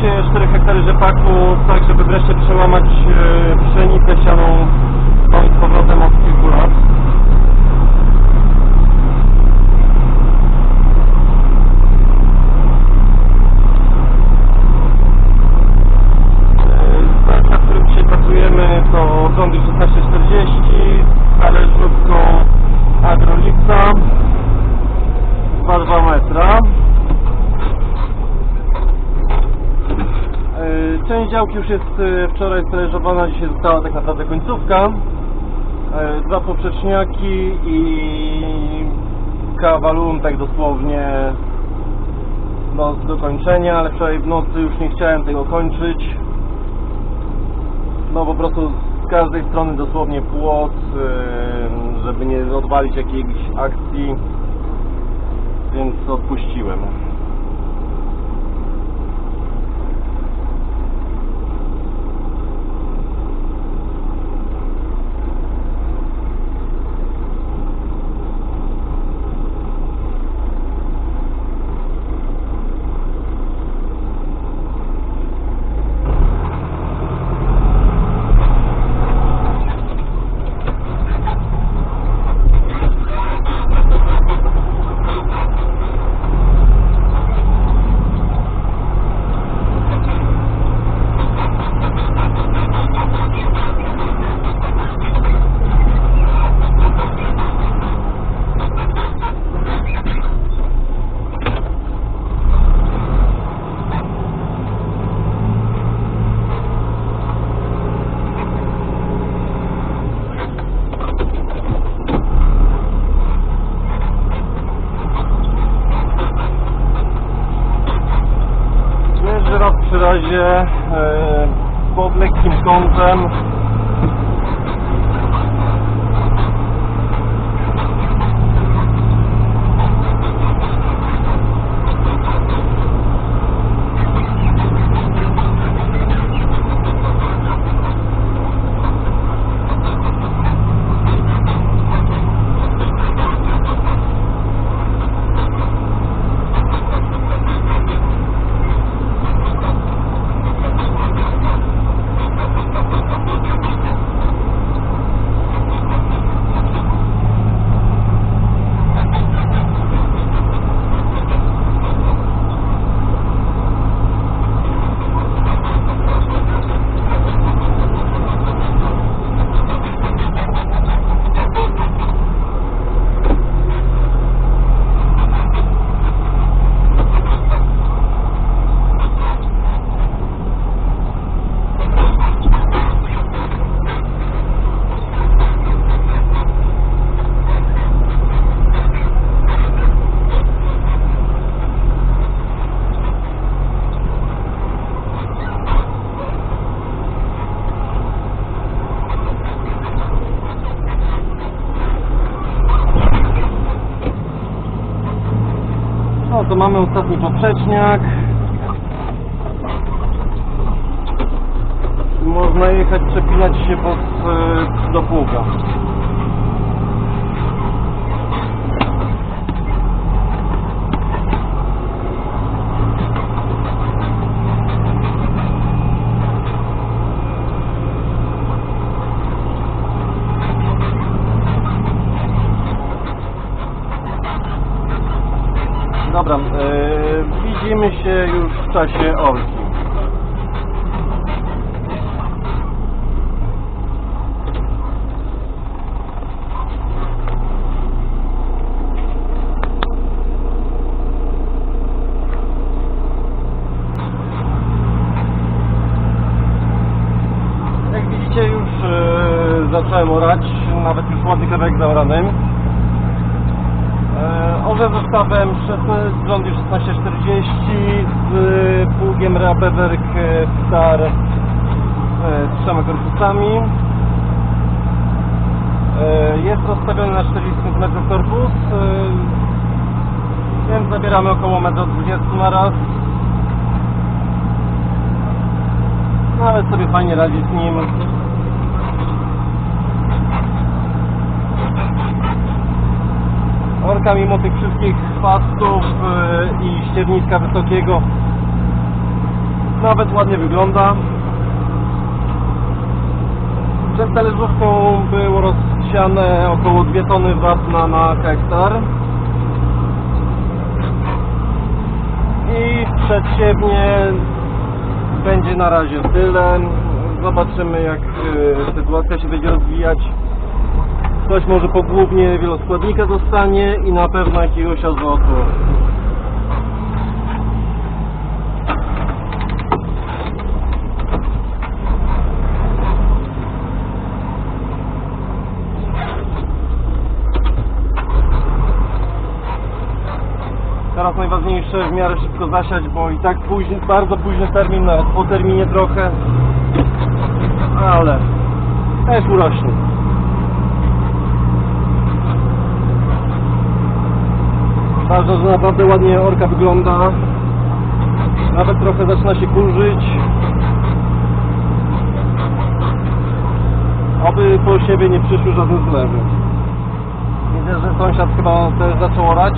4 hektary rzepaku, tak żeby wreszcie przełamać e, pszenicę sianą no z powrotem od kilku lat. Działki już jest e, wczoraj steryżowana, dzisiaj została tak naprawdę końcówka. E, Dwa poprzeczniaki i kawalun tak dosłownie no, do kończenia, ale wczoraj w nocy już nie chciałem tego kończyć. No po prostu z każdej strony dosłownie płot, e, żeby nie odwalić jakiejś akcji, więc odpuściłem. To ostatni poprzeczniak. Można jechać, przepinać się pod, e, do. Dobra, e, widzimy się już w czasie Olki. Jak widzicie już e, zacząłem orać, nawet już ładny kawałek zaorany. E, Orze zestawem 16, z rządu 1640 z e, pługiem Rabewerk e, Star e, z trzema korpusami. Jest rozstawiony na 40 cm korpus, więc zabieramy około 1,20 m na raz. No ale sobie fajnie radzi z nim. Orka mimo tych wszystkich chwastów e, i ścierniska wysokiego nawet ładnie wygląda. Przed talerzówką było rozsiane około 2 tony wapna na hektar. I przedsiewnie będzie na razie tyle. Zobaczymy jak e, sytuacja się będzie rozwijać. Ktoś może pogłównie wieloskładnika dostanie i na pewno jakiegoś azotu. Teraz najważniejsze w miarę szybko zasiać, bo i tak późny, bardzo późny termin, nawet po terminie trochę. Ale też urośnie. Ważne, że naprawdę ładnie orka wygląda. Nawet trochę zaczyna się kurzyć. Oby po siebie nie przyszły żadne zlewy. Widzę, że sąsiad chyba też zaczął orać.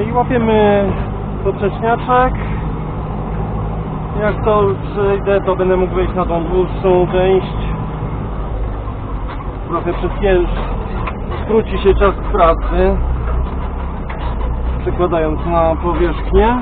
I łapiemy poprzeczniaczek. Jak to przejdę, to będę mógł wejść na tą dłuższą część. Trochę przyspiesz, skróci się czas pracy. Przekładając na powierzchnię.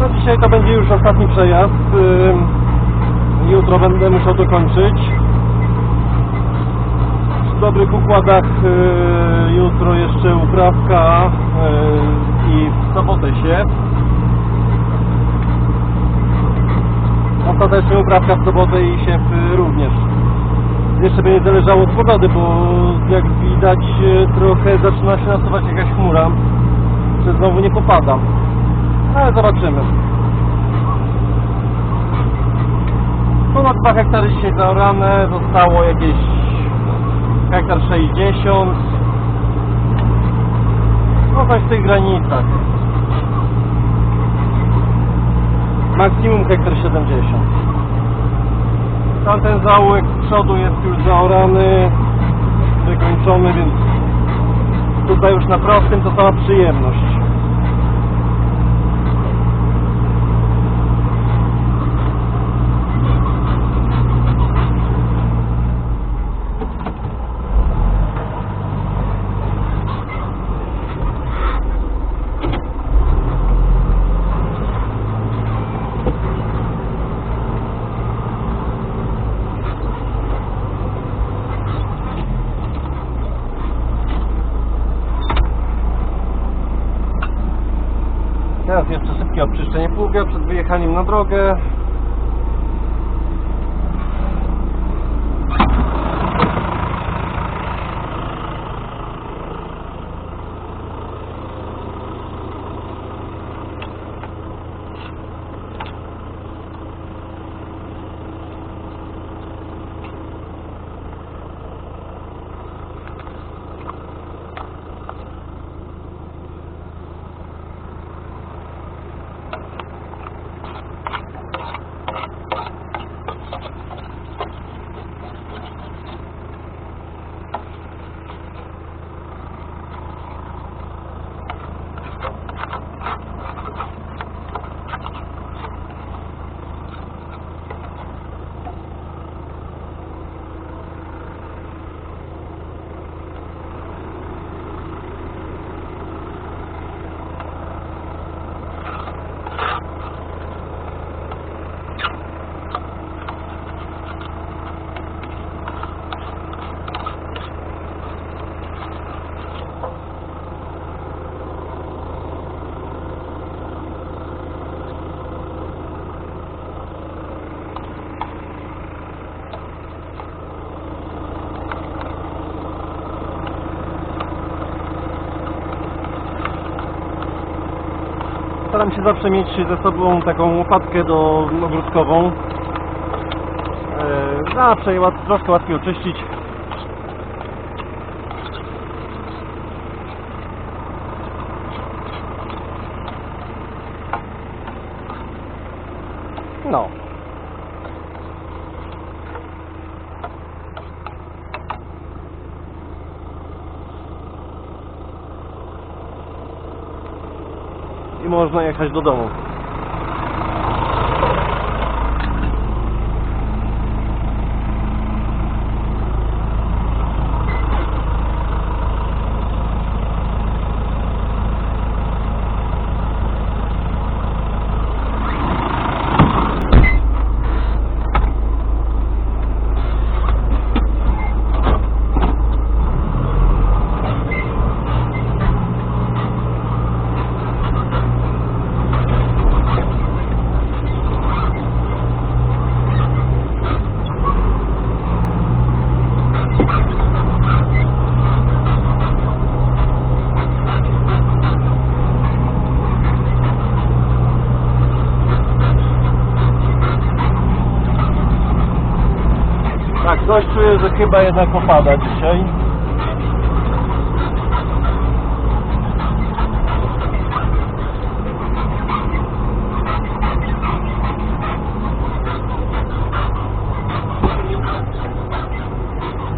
No dzisiaj to będzie już ostatni przejazd. Jutro będę musiał dokończyć. W dobrych układach y, jutro jeszcze uprawka y, i w sobotę się. Ostatecznie uprawka w sobotę i się również. Jeszcze będzie zależało od pogody, bo jak widać y, trochę zaczyna się nasuwać jakaś chmura, że znowu nie popada. Ale zobaczymy. Ponad 2 hektary dzisiaj zaorane, zostało jakieś hektar 60. No coś w tych granicach. Maksimum hektar 70. Tamten zaułek z przodu jest już zaorany, wykończony, więc tutaj już na prostym to sama przyjemność. Pługa przed wyjechaniem na drogę. Staram się zawsze mieć ze sobą taką łopatkę do ogródkową. E, Zawsze troszkę łatwiej oczyścić. No. I można jechać do domu. Coś czuję, że chyba jednak opada dzisiaj.